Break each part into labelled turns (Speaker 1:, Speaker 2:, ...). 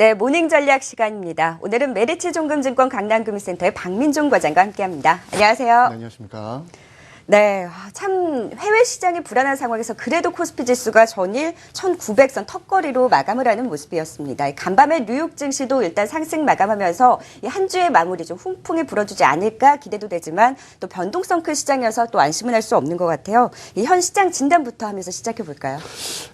Speaker 1: 네, 모닝 전략 시간입니다. 오늘은 메리츠 종금증권 강남금융센터의 박민종 과장과 함께합니다. 안녕하세요.
Speaker 2: 네, 안녕하십니까.
Speaker 1: 네, 아, 참 해외 시장이 불안한 상황에서 그래도 코스피 지수가 전일 1,900선 턱걸이로 마감을 하는 모습이었습니다. 간밤에 뉴욕 증시도 일단 상승 마감하면서 이한 주의 마무리 좀 훈풍이 불어주지 않을까 기대도 되지만 또 변동성 큰 시장이어서 또 안심은 할 수 없는 것 같아요. 이현 시장 진단부터 하면서 시작해 볼까요?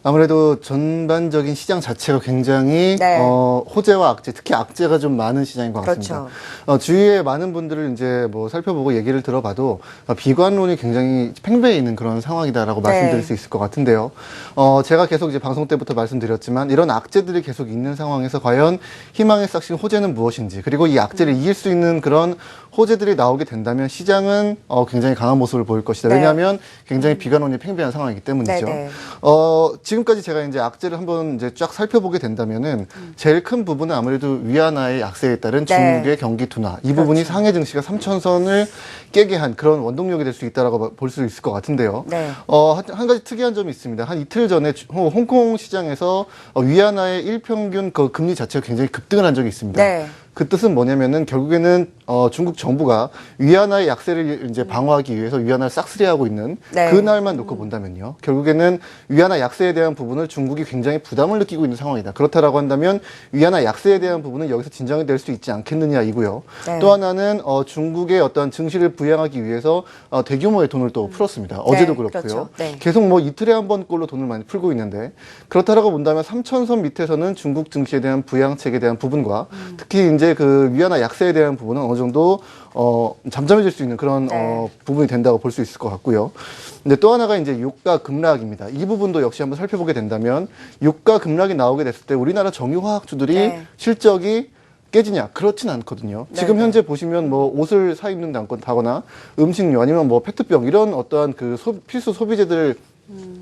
Speaker 2: 아무래도 전반적인 시장 자체가 굉장히
Speaker 1: 네.
Speaker 2: 어, 호재와 악재, 특히 악재가 좀 많은 시장인 것 같습니다.
Speaker 1: 그렇죠.
Speaker 2: 어, 주위에 많은 분들을 이제 뭐 살펴보고 얘기를 들어봐도 어, 비관론이 굉장히 팽배해 있는 그런 상황이다라고
Speaker 1: 네.
Speaker 2: 말씀드릴 수 있을 것 같은데요. 어, 제가 계속 이제 방송 때부터 말씀드렸지만 이런 악재들이 계속 있는 상황에서 과연 희망의 싹신 호재는 무엇인지 그리고 이 악재를
Speaker 1: 음.
Speaker 2: 이길 수 있는 그런 호재들이 나오게 된다면 시장은 어, 굉장히 강한 모습을 보일 것이다.
Speaker 1: 네.
Speaker 2: 왜냐하면 굉장히 비관론이 팽배한 상황이기 때문이죠.
Speaker 1: 네, 네.
Speaker 2: 어, 지금까지 제가 이제 악재를 한번 이제 쫙 살펴보게 된다면은 제일 큰 부분은 아무래도 위안화의 약세에 따른
Speaker 1: 네.
Speaker 2: 중국의 경기 둔화. 이 부분이 상해 증시가 3천선을 깨게 한 그런 원동력이 될 수 있다라고 볼 수 있을 것 같은데요.
Speaker 1: 네.
Speaker 2: 어, 한, 한 가지 특이한 점이 있습니다. 한 이틀 전에 홍콩 시장에서 어, 위안화의 일평균 그 금리 자체가 굉장히 급등을 한 적이 있습니다.
Speaker 1: 네.
Speaker 2: 그 뜻은 뭐냐면은 결국에는 어, 중국 정부가 위안화의 약세를 이제 방어하기 위해서 위안화를 싹쓸이하고 있는
Speaker 1: 네.
Speaker 2: 그 날만 놓고 본다면요. 결국에는 위안화 약세에 대한 부분을 중국이 굉장히 부담을 느끼고 있는 상황이다. 그렇다라고 한다면 위안화 약세에 대한 부분은 여기서 진정이 될 수 있지 않겠느냐 이고요.
Speaker 1: 네.
Speaker 2: 또 하나는 어, 중국의 어떤 증시를 부양하기 위해서 어, 대규모의 돈을 또 풀었습니다. 어제도 그렇고요.
Speaker 1: 그렇죠. 네.
Speaker 2: 계속 뭐 이틀에 한 번꼴로 돈을 많이 풀고 있는데 그렇다라고 본다면 3천선 밑에서는 중국 증시에 대한 부양책에 대한 부분과
Speaker 1: 음.
Speaker 2: 특히 이제 그 위안화 약세에 대한 부분은 어느 정도 어 잠잠해질 수 있는 그런
Speaker 1: 네.
Speaker 2: 어 부분이 된다고 볼 수 있을 것 같고요. 근데 또 하나가 이제 유가 급락입니다. 이 부분도 역시 한번 살펴보게 된다면 유가 급락이 나오게 됐을 때 우리나라 정유화학주들이
Speaker 1: 네.
Speaker 2: 실적이 깨지냐? 그렇진 않거든요.
Speaker 1: 네,
Speaker 2: 지금
Speaker 1: 네.
Speaker 2: 현재 보시면 뭐 옷을 사 입는다 거나 음식료 아니면 뭐 페트병 이런 어떠한 그 소- 필수 소비재들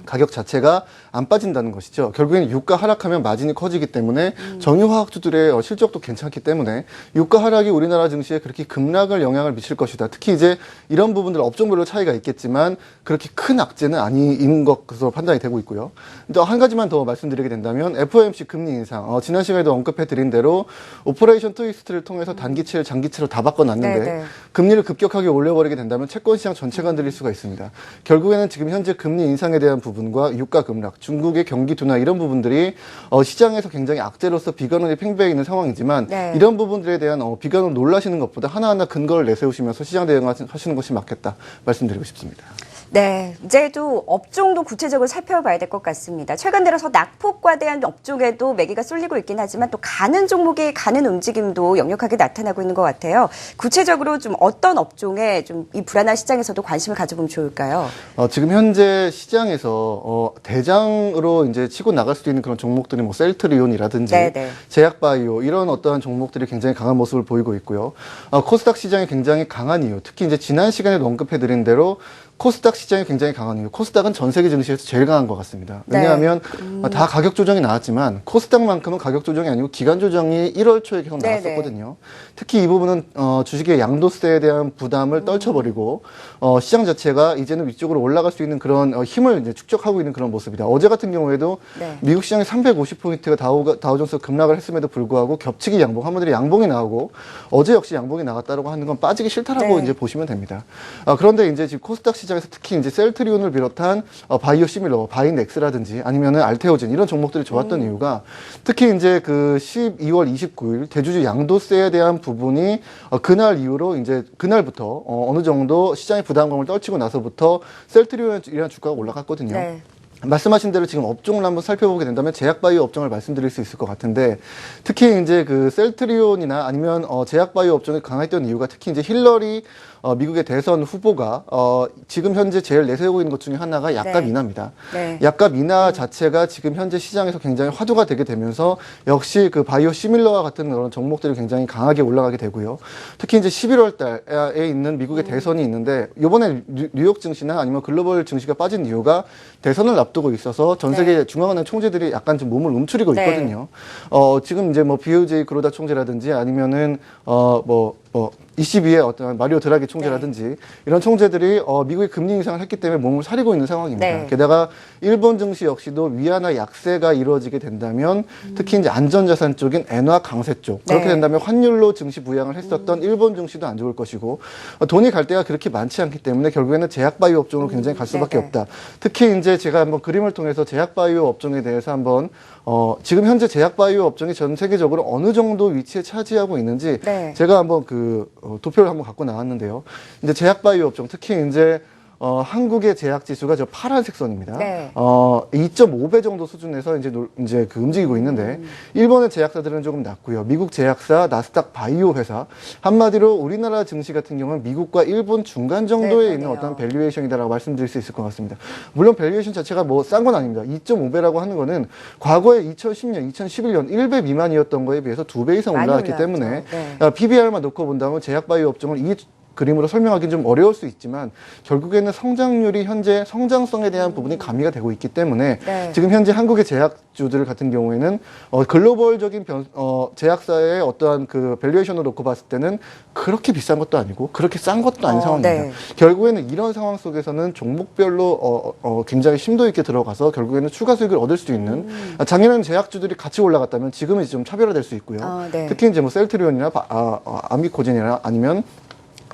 Speaker 2: 가격 자체가 안 빠진다는 것이죠. 결국에는 유가 하락하면 마진이 커지기 때문에 정유화학주들의 어, 실적도 괜찮기 때문에 유가 하락이 우리나라 증시에 그렇게 급락을 영향을 미칠 것이다. 특히 이제 이런 부분들 업종별로 차이가 있겠지만 그렇게 큰 악재는 아닌 것으로 판단이 되고 있고요. 또 한 가지만 더 말씀드리게 된다면 FOMC 금리 인상. 어, 지난 시간에도 언급해 드린 대로 오퍼레이션 트위스트를 통해서 단기채를 장기채로 다 바꿔놨는데
Speaker 1: 네, 네.
Speaker 2: 금리를 급격하게 올려버리게 된다면 채권 시장 전체가 흔들릴 수가 있습니다. 결국에는 지금 현재 금리 인상 에 대한 부분과 유가 급락, 중국의 경기 둔화 이런 부분들이 어, 시장에서 굉장히 악재로서 비관론이 팽배해 있는 상황이지만
Speaker 1: 네.
Speaker 2: 이런 부분들에 대한 어, 비관론 놀라시는 것보다 하나하나 근거를 내세우시면서 시장 대응하시는 것이 맞겠다 말씀드리고 싶습니다.
Speaker 1: 네, 이제도 업종도 구체적으로 살펴봐야 될 것 같습니다. 최근 들어서 낙폭과 대한 업종에도 매기가 쏠리고 있긴 하지만 또 가는 종목의 가는 움직임도 역력하게 나타나고 있는 것 같아요. 구체적으로 좀 어떤 업종에 좀 이 불안한 시장에서도 관심을 가져보면 좋을까요?
Speaker 2: 어, 지금 현재 시장에서 어, 대장으로 이제 치고 나갈 수도 있는 그런 종목들이 뭐 셀트리온이라든지
Speaker 1: 네네.
Speaker 2: 제약바이오 이런 어떠한 종목들이 굉장히 강한 모습을 보이고 있고요. 어, 코스닥 시장이 굉장히 강한 이유, 특히 이제 지난 시간에도 언급해드린 대로 코스닥 시장이 굉장히 강한 이유. 코스닥은 전 세계 증시에서 제일 강한 것 같습니다.
Speaker 1: 네.
Speaker 2: 왜냐하면 어, 다 가격 조정이 나왔지만 코스닥만큼은 가격 조정이 아니고 기간 조정이 1월 초에 계속
Speaker 1: 네네.
Speaker 2: 나왔었거든요. 특히 이 부분은 어, 주식의 양도세에 대한 부담을 떨쳐버리고 어, 시장 자체가 이제는 위쪽으로 올라갈 수 있는 그런 어, 힘을 이제 축적하고 있는 그런 모습이다. 어제 같은 경우에도
Speaker 1: 네.
Speaker 2: 미국 시장이 350포인트가 다우, 다우존스 급락을 했음에도 불구하고 겹치기 양봉, 한번들이 양봉이 나오고 어제 역시 양봉이 나갔다고 하는 건 빠지기 싫다라고
Speaker 1: 네.
Speaker 2: 이제 보시면 됩니다. 아, 그런데 이제 지금 코스닥 시 장에서 특히 이제 셀트리온을 비롯한 어, 바이오 시밀러, 바이넥스라든지 아니면은 알테오젠 이런 종목들이 좋았던
Speaker 1: 음.
Speaker 2: 이유가 특히 이제 그 12월 29일 대주주 양도세에 대한 부분이 어, 그날 이후로 이제 그날부터 어, 어느 정도 시장의 부담감을 떨치고 나서부터 셀트리온이라는 주가가 올라갔거든요.
Speaker 1: 네.
Speaker 2: 말씀하신 대로 지금 업종을 한번 살펴보게 된다면 제약바이오 업종을 말씀드릴 수 있을 것 같은데 특히 이제 그 셀트리온이나 아니면 어 제약바이오 업종이 강했던 이유가 특히 이제 힐러리 어 미국의 대선 후보가 어 지금 현재 제일 내세우고 있는 것 중에 하나가 약값
Speaker 1: 네.
Speaker 2: 인하입니다.
Speaker 1: 네.
Speaker 2: 약값 인하 자체가 지금 현재 시장에서 굉장히 화두가 되게 되면서 역시 그 바이오 시밀러와 같은 그런 종목들이 굉장히 강하게 올라가게 되고요. 특히 이제 11월 달에 있는 미국의 대선이 있는데 이번에 뉴- 뉴욕 증시나 아니면 글로벌 증시가 빠진 이유가 대선을 앞 두고 있어서 전 세계 중앙은행 총재들이 약간 좀 몸을 움츠리고
Speaker 1: 네.
Speaker 2: 있거든요. 어, 지금 이제 뭐 BOJ 그로다 총재라든지 아니면은 어, 뭐 뭐 22의 어떤 마리오 드라기 총재라든지 이런 총재들이 어, 미국의 금리 인상을 했기 때문에 몸을 사리고 있는 상황입니다.
Speaker 1: 네.
Speaker 2: 게다가 일본 증시 역시도 위안화 약세가 이루어지게 된다면 특히 이제 안전자산 쪽인 엔화 강세 쪽 그렇게
Speaker 1: 네.
Speaker 2: 된다면 환율로 증시 부양을 했었던 일본 증시도 안 좋을 것이고 어, 돈이 갈 데가 그렇게 많지 않기 때문에 결국에는 제약 바이오 업종으로 굉장히 갈 수밖에
Speaker 1: 네네.
Speaker 2: 없다. 특히 이제 제가 한번 그림을 통해서 제약 바이오 업종에 대해서 한번 어, 지금 현재 제약 바이오 업종이 전 세계적으로 어느 정도 위치에 차지하고 있는지
Speaker 1: 네.
Speaker 2: 제가 한번 그 어, 도표를 한번 갖고 나왔는데요. 이제 제약 바이오 업종 특히 이제 어, 한국의 제약 지수가 저 파란색 선입니다.
Speaker 1: 네.
Speaker 2: 어, 2.5배 정도 수준에서 이제 놀- 이제 그 움직이고 있는데 일본의 제약사들은 조금 낮고요. 미국 제약사, 나스닥 바이오 회사 한마디로 우리나라 증시 같은 경우는 미국과 일본 중간 정도에
Speaker 1: 네,
Speaker 2: 있는. 어떤 밸류에이션이다라고 말씀드릴 수 있을 것 같습니다. 물론 밸류에이션 자체가 뭐 싼 건 아닙니다. 2.5배라고 하는 거는 과거에 2010년, 2011년 1배 미만이었던 거에 비해서 2배 이상
Speaker 1: 올라갔죠.
Speaker 2: 때문에
Speaker 1: 네.
Speaker 2: 아, PBR만 놓고 본다면 제약 바이오 업종을 이 그림으로 설명하기는 좀 어려울 수 있지만 결국에는 성장률이 현재 성장성에 대한 부분이 가미가 되고 있기 때문에
Speaker 1: 네.
Speaker 2: 지금 현재 한국의 제약주들 같은 경우에는 어, 글로벌적인 변, 어, 제약사의 어떠한 그 밸류에이션을 놓고 봤을 때는 그렇게 비싼 것도 아니고 그렇게 싼 것도 아닌
Speaker 1: 어,
Speaker 2: 상황입니다.
Speaker 1: 네.
Speaker 2: 결국에는 이런 상황 속에서는 종목별로 어, 어, 굉장히 심도 있게 들어가서 결국에는 추가 수익을 얻을 수 있는 아, 작년에는 제약주들이 같이 올라갔다면 지금은 좀 차별화될 수 있고요.
Speaker 1: 아, 네.
Speaker 2: 특히 이제 뭐 셀트리온이나 바- 아, 아, 아미코젠이나 아니면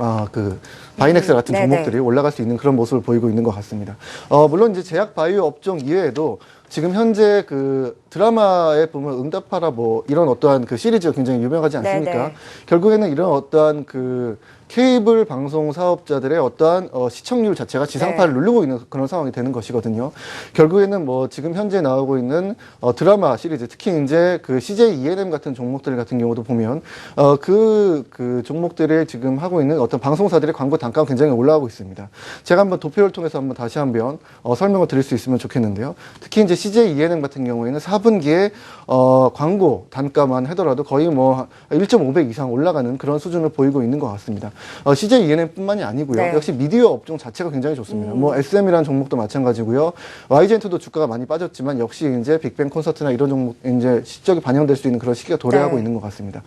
Speaker 2: 아, 그, 바이넥스 같은
Speaker 1: 네네.
Speaker 2: 종목들이 올라갈 수 있는 그런 모습을 보이고 있는 것 같습니다. 어, 물론 이제 제약 바이오 업종 이외에도 지금 현재 그 드라마에 보면 응답하라 뭐 이런 어떠한 그 시리즈가 굉장히 유명하지 않습니까?
Speaker 1: 네네.
Speaker 2: 결국에는 이런 어떠한 그 케이블 방송 사업자들의 어떠한 어, 시청률 자체가 지상파를
Speaker 1: 네.
Speaker 2: 누르고 있는 그런 상황이 되는 것이거든요. 결국에는 뭐 지금 현재 나오고 있는 어, 드라마 시리즈, 특히 이제 그 CJ ENM 같은 종목들 같은 경우도 보면 어, 그, 그 종목들이 지금 하고 있는 어떤 방송사들의 광고 단가가 굉장히 올라가고 있습니다. 제가 한번 도표를 통해서 한번 다시 한번 어, 설명을 드릴 수 있으면 좋겠는데요. 특히 이제 CJ ENM 같은 경우에는 4분기에 어, 광고 단가만 하더라도 거의 뭐 1.5배 이상 올라가는 그런 수준을 보이고 있는 것 같습니다. 어, CJ ENM뿐만이 아니고요.
Speaker 1: 네.
Speaker 2: 역시 미디어 업종 자체가 굉장히 좋습니다. 뭐 SM이라는 종목도 마찬가지고요. YG엔트도 주가가 많이 빠졌지만 역시 이제 빅뱅 콘서트나 이런 종목 이제 실적이 반영될 수 있는 그런 시기가 도래하고
Speaker 1: 네.
Speaker 2: 있는 것 같습니다.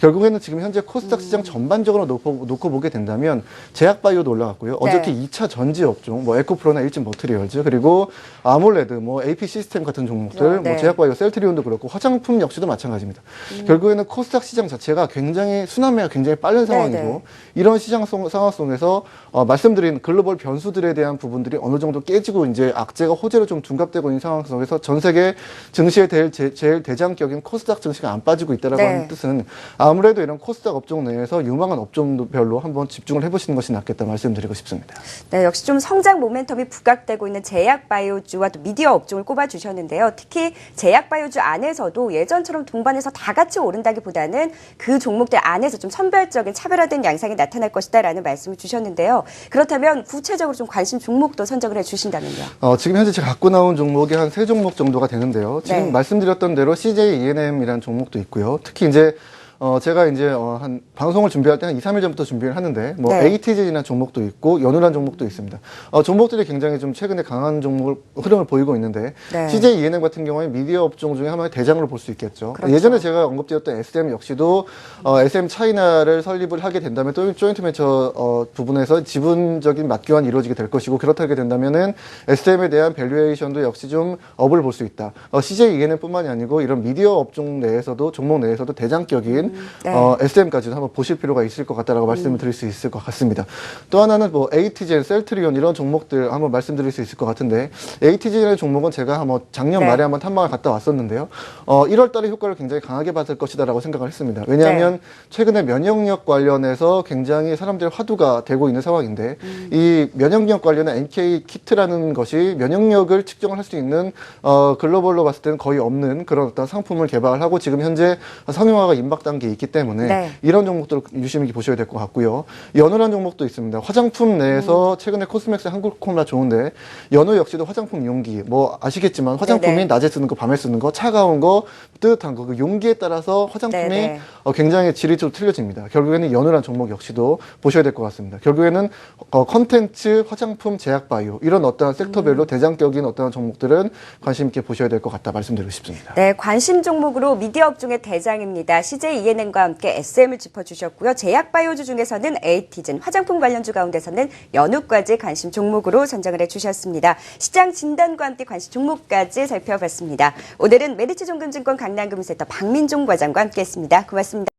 Speaker 2: 결국에는 지금 현재 코스닥 시장 전반적으로 놓고, 놓고 보게 된다면 제약바이오도 올라갔고요. 어저께
Speaker 1: 네.
Speaker 2: 2차 전지 업종, 뭐 에코프로나 일진 머트리얼즈 그리고 아몰레드, 뭐 AP 시스템 같은 종목들,
Speaker 1: 네.
Speaker 2: 뭐 제약바이오, 셀트리온도 그렇고 화장품 역시도 마찬가지입니다. 결국에는 코스닥 시장 자체가 굉장히 순환매가 굉장히 빠른 상황이고
Speaker 1: 네.
Speaker 2: 이런 시장 속, 상황 속에서 어, 말씀드린 글로벌 변수들에 대한 부분들이 어느 정도 깨지고 이제 악재가 호재로 좀 둔갑되고 있는 상황 속에서 전 세계 증시의 제일, 제, 제일 대장격인 코스닥 증시가 안 빠지고 있다라고
Speaker 1: 네.
Speaker 2: 하는 뜻은 아무래도 이런 코스닥 업종 내에서 유망한 업종별로 한번 집중을 해보시는 것이 낫겠다 말씀드리고 싶습니다.
Speaker 1: 네, 역시 좀 성장 모멘텀이 부각되고 있는 제약 바이오주와 또 미디어 업종을 꼽아 주셨는데요. 특히 제약 바이오주 안에서도 예전처럼 동반해서 다 같이 오른다기보다는 그 종목들 안에서 좀 선별적인 차별화된 양상이 나 타날 것이다라는 말씀을 주셨는데요. 그렇다면 구체적으로 좀 관심 종목도 선정을 해 주신다면요.
Speaker 2: 어, 지금 현재 제가 갖고 나온 종목이 한 세 종목 정도가 되는데요. 지금
Speaker 1: 네.
Speaker 2: 말씀드렸던 대로 CJ ENM이라는 종목도 있고요. 특히 이제 어, 제가 이제 어, 한 방송을 준비할 때 한 2, 3일 전부터 준비를 하는데 뭐
Speaker 1: 네.
Speaker 2: ATG라는 종목도 있고 연우라는 종목도 있습니다. 어, 종목들이 굉장히 좀 최근에 강한 종목을 흐름을 보이고 있는데
Speaker 1: 네.
Speaker 2: CJ ENM 같은 경우에 미디어 업종 중에 하나의 대장으로 볼 수 있겠죠.
Speaker 1: 그렇죠.
Speaker 2: 예전에 제가 언급드렸던 SM 역시도 어, SM 차이나를 설립을 하게 된다면 또 조인트 벤처 어, 부분에서 지분적인 맞교환이 이루어지게 될 것이고 그렇다게 된다면은 SM에 대한 밸류에이션도 역시 좀 업을 볼 수 있다. 어, CJ ENM뿐만이 아니고 이런 미디어 업종 내에서도 종목 내에서도 대장격인
Speaker 1: 네.
Speaker 2: 어, SM까지도 한번 보실 필요가 있을 것 같다라고 말씀을 드릴 수 있을 것 같습니다. 또 하나는 뭐 ATGN, 셀트리온 이런 종목들 한번 말씀드릴 수 있을 것 같은데 ATGN의 종목은 제가 한번 작년
Speaker 1: 네.
Speaker 2: 말에 한번 탐방을 갔다 왔었는데요. 어, 1월 달에 효과를 굉장히 강하게 받을 것이다라고 생각을 했습니다. 왜냐하면
Speaker 1: 네.
Speaker 2: 최근에 면역력 관련해서 굉장히 사람들의 화두가 되고 있는 상황인데
Speaker 1: 음.
Speaker 2: 이 면역력 관련한 NK 키트라는 것이 면역력을 측정을 할 수 있는 어, 글로벌로 봤을 때는 거의 없는 그런 어떤 상품을 개발하고 지금 현재 상용화가 임박 단 계에 있기 때문에
Speaker 1: 네.
Speaker 2: 이런 종목들을 유심히 보셔야 될 것 같고요. 연우라는 종목도 있습니다. 화장품 내에서
Speaker 1: 음.
Speaker 2: 최근에 코스맥스 한국 콜라 좋은데 연우 역시도 화장품 용기 뭐 아시겠지만 화장품이
Speaker 1: 네네.
Speaker 2: 낮에 쓰는 거 밤에 쓰는 거 차가운 거 뜨뜻한 거 그 용기에 따라서 화장품이. 어, 굉장히 질이 좀 틀려집니다. 결국에는 연우란 종목 역시도 보셔야 될 것 같습니다. 결국에는 어, 컨텐츠, 화장품, 제약 바이오 이런 어떠한 섹터별로
Speaker 1: 음.
Speaker 2: 대장격인 어떠한 종목들은 관심 있게 보셔야 될 것 같다 말씀드리고 싶습니다.
Speaker 1: 네, 관심 종목으로 미디어 업종의 대장입니다. CJ INN과 함께 SM을 짚어주셨고요. 제약바이오주 중에서는 에이티즌, 화장품 관련주 가운데서는 연우까지 관심 종목으로 선정을 해주셨습니다. 시장 진단과 함께 관심 종목까지 살펴봤습니다. 오늘은 메리츠 종금증권 강남금센터 박민종 과장과 함께했습니다. 고맙습니다.